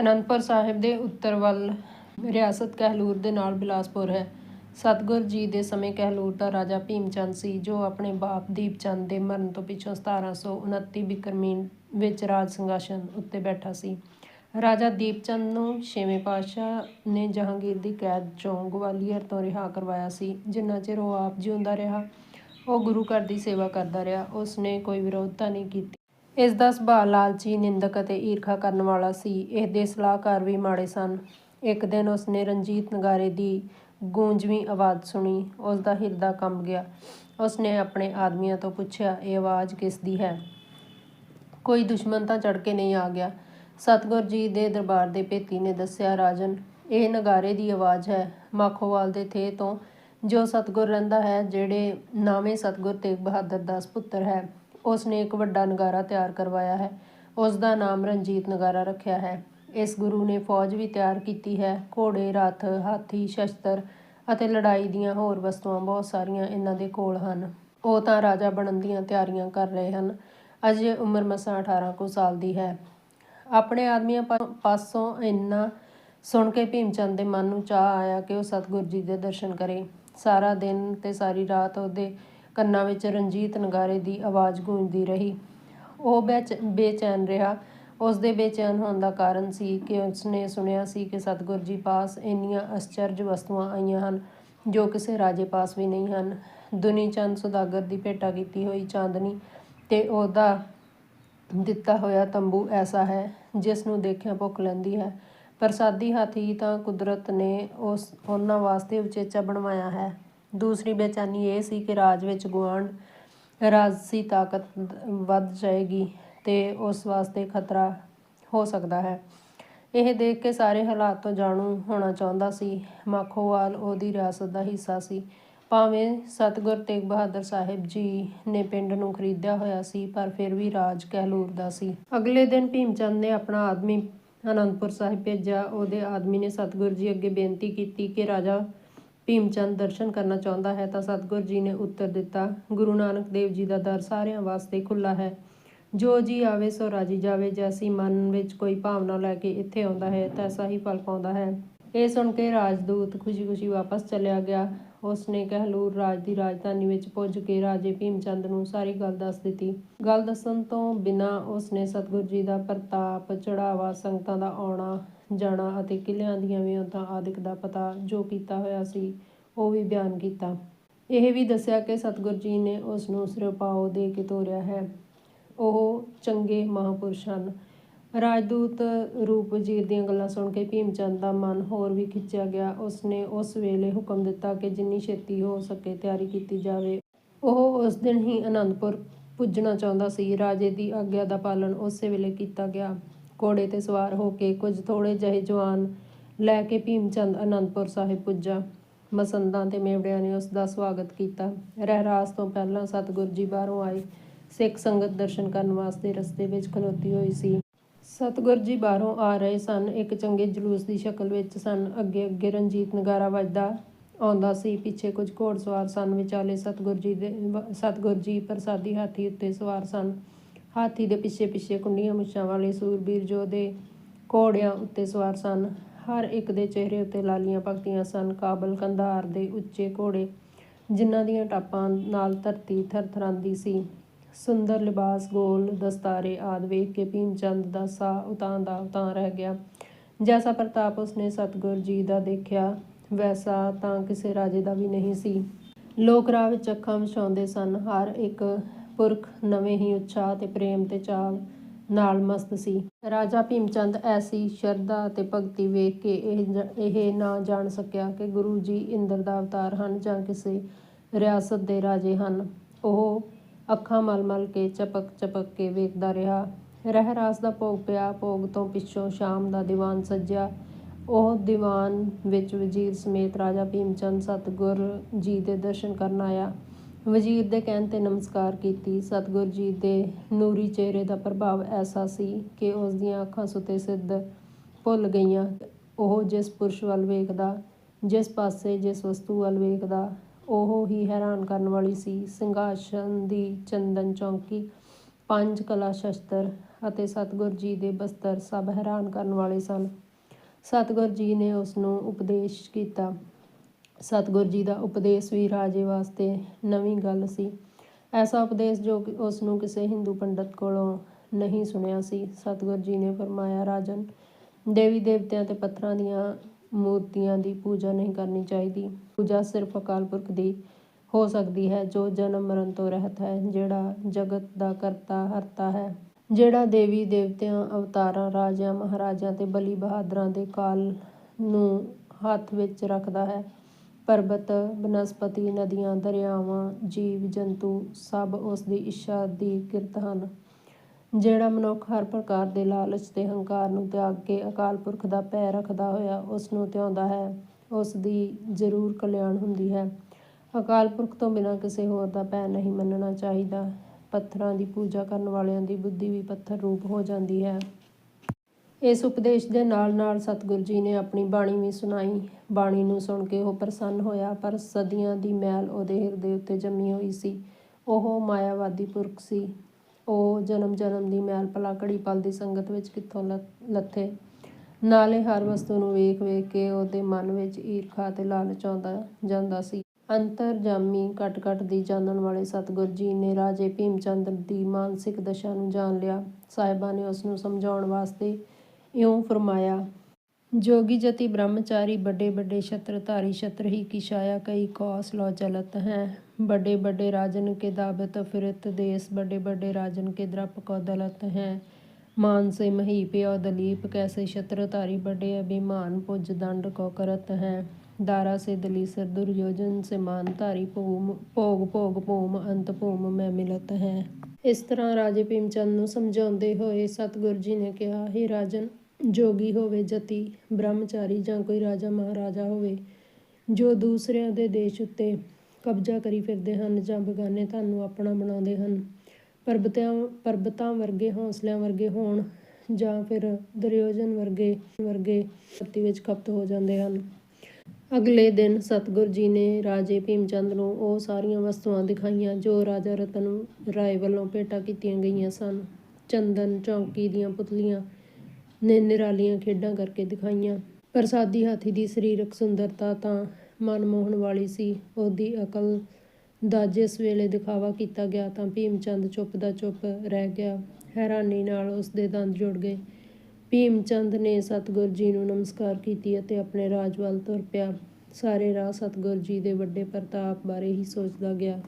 ਅਨੰਦਪੁਰ ਸਾਹਿਬ ਦੇ ਉੱਤਰ ਵੱਲ ਰਿਆਸਤ ਕਹਿਲੂਰ ਦੇ ਨਾਲ ਬਿਲਾਸਪੁਰ ਹੈ। ਸਤਗੁਰ ਜੀ ਦੇ ਸਮੇਂ ਕਹਿਲੂਰ ਦਾ ਰਾਜਾ ਭੀਮਚੰਦ ਸੀ, ਜੋ ਆਪਣੇ ਬਾਪ ਦੀਪਚੰਦ ਦੇ ਮਰਨ ਤੋਂ ਪਿੱਛੋਂ 1729 ਬਿਕਰਮੀਨ ਵਿੱਚ ਰਾਜ ਸਿੰਘਾਸਨ ਉੱਤੇ ਬੈਠਾ ਸੀ। ਰਾਜਾ ਦੀਪਚੰਦ ਨੂੰ ਛੇਵੇਂ ਪਾਤਸ਼ਾਹ ਨੇ ਜਹਾਂਗੀਰ ਦੀ ਕੈਦ ਚੋਂ ਗਵਾਲੀਅਰ ਤੋਂ ਰਿਹਾ ਕਰਵਾਇਆ ਸੀ। ਜਿੰਨਾ ਚਿਰ ਉਹ ਆਪ ਜਿਉਂਦਾ ਰਿਹਾ, ਉਹ ਗੁਰੂ ਘਰ ਦੀ ਸੇਵਾ ਕਰਦਾ ਰਿਹਾ ਉਸ ਨੇ ਕੋਈ ਵਿਰੋਧਤਾ ਨਹੀਂ ਕੀਤੀ। ਇਸ ਦਾ ਸੁਭਾਅ ਲਾਲਚੀ, ਨਿੰਦਕ ਅਤੇ ਈਰਖਾ ਕਰਨ ਵਾਲਾ ਸੀ। ਇਸ ਦੇ ਸਲਾਹਕਾਰ ਵੀ ਮਾੜੇ ਸਨ। ਇੱਕ ਦਿਨ ਉਸਨੇ ਰਣਜੀਤ ਨਗਾਰੇ ਦੀ ਗੂੰਜਵੀਂ ਆਵਾਜ਼ ਸੁਣੀ। ਉਸ ਦਾ ਹਿਰਦਾ ਕੰਬ ਗਿਆ। ਉਸਨੇ ਆਪਣੇ ਆਦਮੀਆਂ ਤੋਂ ਪੁੱਛਿਆ, ਇਹ ਆਵਾਜ਼ ਕਿਸ ਦੀ ਹੈ? ਕੋਈ ਦੁਸ਼ਮਣ ਤਾਂ ਚੜ ਕੇ ਨਹੀਂ ਆ ਗਿਆ। ਸਤਗੁਰ ਜੀ ਦੇ ਦਰਬਾਰ ਦੇ ਭੇਤੀ ਨੇ ਦੱਸਿਆ, ਰਾਜਨ, ਇਹ ਨਗਾਰੇ ਦੀ ਆਵਾਜ਼ ਹੈ। ਮਾਖੋਵਾਲ ਦੇ ਥੇ ਤੋਂ ਜੋ ਸਤਗੁਰ ਰਹਿੰਦਾ ਹੈ, ਜਿਹੜੇ ਨਾਵੇਂ ਸਤਗੁਰ ਤੇਗ ਬਹਾਦਰ ਦਾ ਸੁਪੁੱਤਰ ਹੈ ਉਸ ਨੇ ਇੱਕ ਵੱਡਾ ਨਗਾਰਾ ਤਿਆਰ ਕਰਵਾਇਆ ਹੈ। ਉਸ ਦਾ ਨਾਮ ਰਣਜੀਤ ਨਗਾਰਾ ਰੱਖਿਆ ਹੈ। ਇਸ ਗੁਰੂ ਨੇ ਫੌਜ ਵੀ ਤਿਆਰ ਕੀਤੀ ਹੈ। ਘੋੜੇ, ਰੱਥ, ਹਾਥੀ, ਸ਼ਸਤਰ ਅਤੇ ਲੜਾਈ ਦੀਆਂ ਹੋਰ ਵਸਤੂਆਂ ਬਹੁਤ ਸਾਰੀਆਂ ਇਹਨਾਂ ਦੇ ਕੋਲ ਹਨ। ਉਹ ਤਾਂ ਰਾਜਾ ਬਣਨ ਦੀਆਂ ਤਿਆਰੀਆਂ ਕਰ ਰਹੇ ਹਨ। ਅਜੇ ਉਮਰ ਮਸਾਂ 18 ਕੁ ਸਾਲ ਦੀ ਹੈ। ਆਪਣੇ ਆਦਮੀਆਂ ਪਾਸੋਂ ਇੰਨਾ ਸੁਣ ਕੇ ਭੀਮਚੰਦ ਦੇ ਮਨ ਨੂੰ ਚਾਹ ਆਇਆ ਕਿ ਉਹ ਸਤਿਗੁਰ ਜੀ ਦੇ ਦਰਸ਼ਨ ਕਰੇ। ਸਾਰਾ ਦਿਨ ਤੇ ਸਾਰੀ ਰਾਤ ਉਹਦੇ ਕੰਨਾਂ ਵਿੱਚ ਰਣਜੀਤ ਨਗਾਰੇ ਦੀ ਆਵਾਜ਼ ਗੂੰਜਦੀ ਰਹੀ। ਉਹ ਬੇਚ- ਬੇਚੈਨ ਰਿਹਾ। ਉਸ ਦੇ ਬੇਚੈਨ ਹੋਣ ਦਾ ਕਾਰਨ ਸੀ ਕਿ ਉਸਨੇ ਸੁਣਿਆ ਸੀ ਕਿ ਸਤਿਗੁਰ ਜੀ ਪਾਸ ਇੰਨੀਆਂ ਅਸਚਰਜ ਵਸਤੂਆਂ ਆਈਆਂ ਹਨ, ਜੋ ਕਿਸੇ ਰਾਜੇ ਪਾਸ ਵੀ ਨਹੀਂ ਹਨ। ਦੁਨੀ ਚੰਦ ਸੁਦਾਗਰ ਦੀ ਭੇਟਾ ਕੀਤੀ ਹੋਈ ਚਾਂਦਨੀ ਤੇ ਉਹਦਾ ਦਿੱਤਾ ਹੋਇਆ ਤੰਬੂ ਐਸਾ ਹੈ, ਜਿਸ ਨੂੰ ਦੇਖਿਆ ਭੁੱਖ ਲੈਂਦੀ ਹੈ। ਪ੍ਰਸਾਦੀ ਹਾਥੀ ਤਾਂ ਕੁਦਰਤ ਨੇ ਉਸ, ਉਹਨਾਂ ਵਾਸਤੇ ਉਚੇਚਾ ਬਣਵਾਇਆ ਹੈ। ਦੂਸਰੀ ਬੇਚੈਨੀ ਇਹ ਸੀ ਕਿ ਰਾਜ ਵਿੱਚ ਗੁਆਂਢ ਰਾਜਸੀ ਤਾਕਤ ਵੱਧ ਜਾਏਗੀ ਤੇ ਉਸ ਵਾਸਤੇ ਖਤਰਾ ਹੋ ਸਕਦਾ ਹੈ। ਇਹ ਦੇਖ ਕੇ ਸਾਰੇ ਹਾਲਾਤ ਤੋਂ ਜਾਣੂ ਹੋਣਾ ਚਾਹੁੰਦਾ ਸੀ। ਮਾਖੋਵਾਲ ਉਹਦੀ ਰਿਆਸਤ ਦਾ ਹਿੱਸਾ ਸੀ। ਭਾਵੇਂ ਸਤਗੁਰ ਤੇਗ ਬਹਾਦਰ ਸਾਹਿਬ ਜੀ ਨੇ ਪਿੰਡ ਨੂੰ ਖਰੀਦਿਆ ਹੋਇਆ ਸੀ, ਪਰ ਫਿਰ ਵੀ ਰਾਜ ਕਹਿਲੂਰ ਦਾ ਸੀ। ਅਗਲੇ ਦਿਨ ਭੀਮਚੰਦ ਨੇ ਆਪਣਾ ਆਦਮੀ ਅਨੰਦਪੁਰ ਸਾਹਿਬ ਭੇਜਿਆ। ਉਹਦੇ ਆਦਮੀ ਨੇ ਸਤਗੁਰ ਜੀ ਅੱਗੇ ਬੇਨਤੀ ਕੀਤੀ ਕਿ ਰਾਜਾ ਭੀਮ ਚੰਦ ਦਰਸ਼ਨ ਕਰਨਾ ਚਾਹੁੰਦਾ ਹੈ ਤਾਂ ਸਤਗੁਰ ਜੀ ਨੇ ਉੱਤਰ ਦਿੱਤਾ, ਗੁਰੂ ਨਾਨਕ ਦੇਵ ਜੀ ਦਾ ਦਰ ਸਾਰਿਆਂ ਵਾਸਤੇ ਖੁੱਲਾ ਹੈ। ਜੋ ਜੀ ਆਵੇ ਸੋ ਰਾਜੀ ਜਾਵੇ, ਜੈਸੀ ਮਨ ਵਿੱਚ ਕੋਈ ਭਾਵਨਾ ਲੈ ਕੇ ਇੱਥੇ ਆਉਂਦਾ ਹੈ, ਤੈਸਾ ਹੀ ਫਲ ਪਾਉਂਦਾ ਹੈ। ਇਹ ਸੁਣ ਕੇ ਰਾਜਦੂਤ ਖੁਸ਼ੀ-ਖੁਸ਼ੀ ਵਾਪਸ ਚਲਿਆ ਗਿਆ। ਉਸ ਨੇ ਕਹਿਲੂਰ ਰਾਜ ਦੀ ਰਾਜਧਾਨੀ ਵਿੱਚ ਪੁੱਜ ਕੇ ਰਾਜੇ ਭੀਮਚੰਦ ਨੂੰ ਸਾਰੀ ਗੱਲ ਦੱਸ ਦਿੱਤੀ। ਗੱਲ ਦੱਸਣ ਤੋਂ ਬਿਨਾਂ ਉਸ ਨੇ ਸਤਗੁਰ ਜੀ ਦਾ ਪ੍ਰਤਾਪ, ਚੜਾਵਾ, ਸੰਗਤਾਂ ਦਾ ਆਉਣਾ, ਜਾਣਾ ਅਤੇ ਕਿਲਿਆਂ ਦੀਆਂ ਵਿਉਂਤਾਂ ਆਦਿਕ ਦਾ ਪਤਾ ਜੋ ਕੀਤਾ ਹੋਇਆ ਸੀ, ਉਹ ਵੀ ਬਿਆਨ ਕੀਤਾ। ਇਹ ਵੀ ਦੱਸਿਆ ਕਿ ਸਤਗੁਰ ਜੀ ਨੇ ਉਸ ਨੂੰ ਸਿਰਪਾਓ ਦੇ ਕੇ ਤੋਰਿਆ ਹੈ। ਉਹ ਚੰਗੇ ਮਹਾਪੁਰਸ਼ ਹਨ। ਰਾਜਦੂਤ ਰੂਪ ਵਜ਼ੀਰ ਦੀਆਂ ਗੱਲਾਂ ਸੁਣ ਕੇ ਭੀਮ ਚੰਦ ਦਾ ਮਨ ਹੋਰ ਵੀ ਖਿੱਚਿਆ ਗਿਆ। ਉਸਨੇ ਉਸ ਵੇਲੇ ਹੁਕਮ ਦਿੱਤਾ ਕਿ ਜਿੰਨੀ ਛੇਤੀ ਹੋ ਸਕੇ ਤਿਆਰੀ ਕੀਤੀ ਜਾਵੇ। ਉਹ ਉਸ ਦਿਨ ਹੀ ਅਨੰਦਪੁਰ ਪੁੱਜਣਾ ਚਾਹੁੰਦਾ ਸੀ। ਰਾਜੇ ਦੀ ਆਗਿਆ ਦਾ ਪਾਲਣ ਉਸੇ ਵੇਲੇ ਕੀਤਾ ਗਿਆ। ਘੋੜੇ ਤੇ ਸਵਾਰ ਹੋ ਕੇ ਕੁਝ ਥੋੜੇ ਜਿਹੇ ਜਵਾਨ ਲੈ ਕੇ ਭੀਮ ਚੰਦ ਅਨੰਦਪੁਰ ਸਾਹਿਬ ਪੁੱਜਾ। ਮਸੰਦਾਂ ਤੇ ਮੇਵੜਿਆਂ ਨੇ ਉਸ ਦਾ ਸਵਾਗਤ ਕੀਤਾ। ਰਹਿਰਾਸ ਤੋਂ ਪਹਿਲਾਂ ਸਤਿਗੁਰ ਜੀ ਬਾਹਰੋਂ ਆਏ। ਸਿੱਖ ਸੰਗਤ ਦਰਸ਼ਨ ਕਰਨ ਵਾਸਤੇ ਰਸਤੇ ਵਿੱਚ ਖਲੋਤੀ ਹੋਈ ਸੀ। ਸਤਿਗੁਰ ਜੀ ਬਾਹਰੋਂ ਆ ਰਹੇ ਸਨ। ਇੱਕ ਚੰਗੇ ਜਲੂਸ ਦੀ ਸ਼ਕਲ ਵਿੱਚ ਸਨ। ਅੱਗੇ ਅੱਗੇ ਰਣਜੀਤ ਨਗਾਰਾ ਵੱਜਦਾ ਆਉਂਦਾ ਸੀ। ਪਿੱਛੇ ਕੁਝ ਘੋੜਸਵਾਰ ਸਨ। ਵਿਚਾਲੇ ਸਤਿਗੁਰ ਜੀ ਦੇ ਸਤਿਗੁਰ ਜੀ ਪ੍ਰਸਾਦੀ ਹਾਥੀ ਉੱਤੇ ਸਵਾਰ ਸਨ। ਹਾਥੀ ਦੇ ਪਿੱਛੇ ਪਿੱਛੇ ਕੁੰਡੀਆਂ ਮੁੱਛਾਂ ਵਾਲੇ ਸੂਰਬੀਰ ਜੋ ਦੇ ਘੋੜਿਆਂ ਉੱਤੇ ਸਵਾਰ ਸਨ। ਹਰ ਇੱਕ ਦੇ ਚਿਹਰੇ ਉੱਤੇ ਲਾਲੀਆਂ ਭਗਤੀਆਂ ਸਨ। ਕਾਬਲ ਕੰਧਾਰ ਦੇ ਉੱਚੇ ਘੋੜੇ ਜਿਨ੍ਹਾਂ ਦੀਆਂ ਟਾਪਾਂ ਨਾਲ ਧਰਤੀ ਥਰਥਰਾਂਦੀ ਸੀ। ਸੁੰਦਰ ਲਿਬਾਸ, ਗੋਲ ਦਸਤਾਰੇ ਆਦ ਵੇਖ ਕੇ ਭੀਮਚੰਦ ਦਾ ਸਾਹ ਉਤਾਂ ਦਾ ਉਤਾਂ ਰਹਿ ਗਿਆ। ਜੈਸਾ ਪ੍ਰਤਾਪ ਉਸਨੇ ਸਤਗੁਰ ਜੀ ਦਾ ਦੇਖਿਆ, ਵੈਸਾ ਤਾਂ ਕਿਸੇ ਰਾਜੇ ਦਾ ਵੀ ਨਹੀਂ ਸੀ। ਲੋਕ ਰਾਹ ਵਿੱਚ ਅੱਖਾਂ ਵਿਛਾਉਂਦੇ ਸਨ। ਹਰ ਇੱਕ ਪੁਰਖ ਨਵੇਂ ਹੀ ਉਤਸ਼ਾਹ ਤੇ ਪ੍ਰੇਮ ਤੇ ਚਾਅ ਨਾਲ ਮਸਤ ਸੀ। ਰਾਜਾ ਭੀਮ ਚੰਦ ਐਸੀ ਸ਼ਰਧਾ ਤੇ ਭਗਤੀ ਵੇਖ ਕੇ ਇਹ ਇਹ ਨਾ ਜਾਣ ਸਕਿਆ ਕਿ ਗੁਰੂ ਜੀ ਇੰਦਰ ਦਾ ਅਵਤਾਰ ਹਨ ਜਾਂ ਕਿਸੇ ਰਿਆਸਤ ਦੇ ਰਾਜੇ ਹਨ। ਉਹ ਅੱਖਾਂ ਮਲ-ਮਲ ਕੇ ਚਪਕ ਚਪਕ ਕੇ ਵੇਖਦਾ ਰਿਹਾ। ਰਹਿਰਾਸ ਦਾ ਭੋਗ ਪਿਆ, ਭੋਗ ਤੋਂ ਪਿੱਛੋਂ ਸ਼ਾਮ ਦਾ ਦੀਵਾਨ ਸੱਜਿਆ। ਉਹ ਦੀਵਾਨ ਵਿੱਚ ਵਜ਼ੀਰ ਸਮੇਤ ਰਾਜਾ ਭੀਮ ਚੰਦ ਸਤਿਗੁਰ ਜੀ ਦੇ ਦਰਸ਼ਨ ਕਰਨ ਆਇਆ। ਵਜ਼ੀਰ ਦੇ ਕਹਿਣ ਤੇ ਨਮਸਕਾਰ ਕੀਤੀ। ਸਤਿਗੁਰ ਜੀ ਦੇ ਨੂਰੀ ਚਿਹਰੇ ਦਾ ਪ੍ਰਭਾਵ ਐਸਾ ਸੀ ਕਿ ਉਸ ਦੀਆਂ ਅੱਖਾਂ ਸੁੱਤੇ ਸਿੱਧ ਭੁੱਲ ਗਈਆਂ। ਉਹ ਜਿਸ ਪੁਰਸ਼ ਵੱਲ ਵੇਖਦਾ, ਜਿਸ ਪਾਸੇ ਜਿਸ ਵਸਤੂ ਵੱਲ ਵੇਖਦਾ ਉਹ ਹੀ ਹੈਰਾਨ ਕਰਨ ਵਾਲੀ ਸੀ। ਸਿੰਘਾਸਨ ਦੀ ਚੰਦਨ ਚੌਂਕੀ, ਪੰਜ ਕਲਾ ਸ਼ਸਤਰ ਅਤੇ ਸਤਿਗੁਰ ਜੀ ਦੇ ਬਸਤਰ ਸਭ ਹੈਰਾਨ ਕਰਨ ਵਾਲੇ ਸਨ। ਸਤਿਗੁਰ ਜੀ ਨੇ ਉਸ ਨੂੰ ਉਪਦੇਸ਼ ਕੀਤਾ। ਸਤਿਗੁਰ ਜੀ ਦਾ ਉਪਦੇਸ਼ ਵੀ ਰਾਜੇ ਵਾਸਤੇ ਨਵੀਂ ਗੱਲ ਸੀ। ਐਸਾ ਉਪਦੇਸ਼ ਜੋ ਕਿ ਉਸ ਨੂੰ ਕਿਸੇ ਹਿੰਦੂ ਪੰਡਤ ਕੋਲੋਂ ਨਹੀਂ ਸੁਣਿਆ ਸੀ। ਸਤਿਗੁਰ ਜੀ ਨੇ ਫਰਮਾਇਆ, ਰਾਜਨ ਦੇਵੀ ਦੇਵਤਿਆਂ ਤੇ ਪੱਥਰਾਂ ਦੀਆਂ ਮੂਰਤੀਆਂ ਦੀ ਪੂਜਾ ਨਹੀਂ ਕਰਨੀ ਚਾਹੀਦੀ। ਪੂਜਾ ਸਿਰਫ ਅਕਾਲ ਪੁਰਖ ਦੀ ਹੋ ਸਕਦੀ ਹੈ, ਜੋ ਜਨਮ ਮਰਨ ਤੋਂ ਰਹਿਤ ਹੈ, ਜਿਹੜਾ ਜਗਤ ਦਾ ਕਰਤਾ ਹਰਤਾ ਹੈ। ਜਿਹੜਾ ਦੇਵੀ ਦੇਵਤਿਆਂ, ਅਵਤਾਰਾਂ, ਰਾਜਿਆਂ, ਮਹਾਰਾਜਿਆਂ ਤੇ ਬਲੀ ਬਹਾਦਰਾਂ ਦੇ ਕਾਲ ਨੂੰ ਹੱਥ ਵਿੱਚ ਰੱਖਦਾ ਹੈ, ਪਰਬਤ, ਬਨਸਪਤੀ, ਨਦੀਆਂ, ਦਰਿਆਵਾਂ ਜੀਵ ਜੰਤੂ ਸਭ ਉਸ ਦੀ ਇੱਛਾ ਦੀ ਕਿਰਤ ਹਨ। ਜਿਹੜਾ ਮਨੁੱਖ ਹਰ ਪ੍ਰਕਾਰ ਦੇ ਲਾਲਚ ਤੇ ਹੰਕਾਰ ਨੂੰ ਤਿਆਗ ਕੇ ਅਕਾਲ ਪੁਰਖ ਦਾ ਭੈ ਰੱਖਦਾ ਹੋਇਆ ਉਸ ਨੂੰ ਧਿਆਉਂਦਾ ਹੈ ਉਸ ਦੀ ਜ਼ਰੂਰ ਕਲਿਆਣ ਹੁੰਦੀ ਹੈ। ਅਕਾਲ ਪੁਰਖ ਤੋਂ ਬਿਨਾਂ ਕਿਸੇ ਹੋਰ ਦਾ ਭੈ ਨਹੀਂ ਮੰਨਣਾ ਚਾਹੀਦਾ। ਪੱਥਰਾਂ ਦੀ ਪੂਜਾ ਕਰਨ ਵਾਲਿਆਂ ਦੀ ਬੁੱਧੀ ਵੀ ਪੱਥਰ ਰੂਪ ਹੋ ਜਾਂਦੀ ਹੈ। ਇਸ ਉਪਦੇਸ਼ ਦੇ ਨਾਲ ਨਾਲ ਸਤਿਗੁਰੂ ਜੀ ਨੇ ਆਪਣੀ ਬਾਣੀ ਵੀ ਸੁਣਾਈ। ਬਾਣੀ ਨੂੰ ਸੁਣ ਕੇ ਉਹ ਪ੍ਰਸੰਨ ਹੋਇਆ, ਪਰ ਸਦੀਆਂ ਦੀ ਮੈਲ ਉਹਦੇ ਹਿਰਦੇ ਉੱਤੇ ਜੰਮੀ ਹੋਈ ਸੀ। ਉਹ ਮਾਇਆਵਾਦੀ ਪੁਰਖ ਸੀ। ਉਹ ਜਨਮ ਜਨਮ ਦੀ ਮੈਲ ਪਲਾ ਘੜੀ ਪਲ ਦੀ ਸੰਗਤ ਵਿੱਚ ਕਿੱਥੋਂ ਲੱਥੇ। ਨਾਲੇ ਹਰ ਵਸਤੂ ਨੂੰ ਵੇਖ ਵੇਖ ਕੇ ਉਹਦੇ ਮਨ ਵਿੱਚ ਈਰਖਾ ਤੇ ਲਾਲਚ ਆਉਂਦਾ ਜਾਂਦਾ ਸੀ। ਅੰਤਰਜਾਮੀ ਕਟ-ਕਟ ਦੀ ਜਾਣਨ ਵਾਲੇ ਸਤਗੁਰ ਜੀ ਨੇ ਰਾਜੇ ਭੀਮ ਚੰਦ ਦੀ ਮਾਨਸਿਕ ਦਸ਼ਾ ਨੂੰ ਜਾਣ ਲਿਆ। ਸਾਹਿਬਾਂ ਨੇ ਉਸ ਨੂੰ ਸਮਝਾਉਣ ਵਾਸਤੇ ਇਉਂ ਫਰਮਾਇਆ, ਜੋਗੀ ਜਤੀ ਬ੍ਰਹਮਚਾਰੀ ਵੱਡੇ ਵੱਡੇ ਛਤਰਧਾਰੀ ਛਤਰ ਹੀ ਕੀ ਛਾਇਆ ਕਈ ਕੌਸ ਲੋ ਚਲਤ ਹੈ। बड़े बड़े राजन के दाबत फिरत देश बड़े बड़े राजन के द्रप को दलत हैं मान से महीप और दलीप कैसे छत्रधारी बड़े अभिमान पुज दंड को करत हैं दारा से दलीसर दुर्योधन से मानधारी भूम भोग भोग भूम अंत भूम में मिलत हैं ਇਸ ਤਰ੍ਹਾਂ ਰਾਜੇ ਭੀਮ ਚੰਦ ਨੂੰ ਸਮਝਾਉਂਦੇ ਹੋਏ ਸਤਿਗੁਰ ਜੀ ਨੇ ਕਿਹਾ हे ਰਾਜਨ ਜੋਗੀ ਹੋਵੇ ਜਤੀ ਬ੍ਰਹਮਚਾਰੀ ਜਾਂ ਕੋਈ ਰਾਜਾ ਮਹਾਰਾਜਾ ਹੋਵੇ ਜੋ ਦੂਸਰਿਆਂ ਦੇ ਦੇਸ਼ ਉੱਤੇ ਕਬਜ਼ਾ ਕਰੀ ਫਿਰਦੇ ਹਨ ਜਾਂ ਬਗਾਨੇ ਧਨ ਨੂੰ ਆਪਣਾ ਬਣਾਉਂਦੇ ਹਨ। ਪਰਬਤਾਂ ਪਰਬਤਾਂ ਵਰਗੇ ਹੌਸਲਿਆਂ ਵਰਗੇ ਹੋਣ ਜਾਂ ਫਿਰ ਦੁਰਯੋਧਨ ਵਰਗੇ ਵਰਗੇ ਧਰਤੀ ਵਿੱਚ ਖਪਤ ਹੋ ਜਾਂਦੇ ਹਨ। ਅਗਲੇ ਦਿਨ ਸਤਿਗੁਰ ਜੀ ਨੇ ਰਾਜੇ ਭੀਮ ਚੰਦ ਨੂੰ ਉਹ ਸਾਰੀਆਂ ਵਸਤੂਆਂ ਦਿਖਾਈਆਂ ਜੋ ਰਾਜਾ ਰਤਨ ਰਾਏ ਵੱਲੋਂ ਭੇਟਾ ਕੀਤੀਆਂ ਗਈਆਂ ਸਨ। ਚੰਦਨ, ਚੌਂਕੀ ਦੀਆਂ ਪੁਤਲੀਆਂ ਨੇ ਨਿਰਾਲੀਆਂ ਖੇਡਾਂ ਕਰਕੇ ਦਿਖਾਈਆਂ। ਪ੍ਰਸਾਦੀ ਹਾਥੀ ਦੀ ਸਰੀਰਕ ਸੁੰਦਰਤਾ ਤਾਂ ਮਨਮੋਹਣ ਵਾਲੀ ਸੀ। ਉਹਦੀ ਅਕਲ ਦਾ ਜਿਸ ਵੇਲੇ ਦਿਖਾਵਾ ਕੀਤਾ ਗਿਆ ਤਾਂ ਭੀਮ ਚੰਦ ਚੁੱਪ ਦਾ ਚੁੱਪ ਰਹਿ ਗਿਆ। ਹੈਰਾਨੀ ਨਾਲ ਉਸ ਦੇ ਦੰਦ ਜੁੜ ਗਏ। ਭੀਮ ਚੰਦ ਨੇ ਸਤਿਗੁਰ ਜੀ ਨੂੰ ਨਮਸਕਾਰ ਕੀਤੀ ਅਤੇ ਆਪਣੇ ਰਾਜ ਵੱਲ ਤੁਰ ਪਿਆ। ਸਾਰੇ ਰਾਹ ਸਤਿਗੁਰ ਜੀ ਦੇ ਵੱਡੇ ਪ੍ਰਤਾਪ ਬਾਰੇ ਹੀ ਸੋਚਦਾ ਗਿਆ।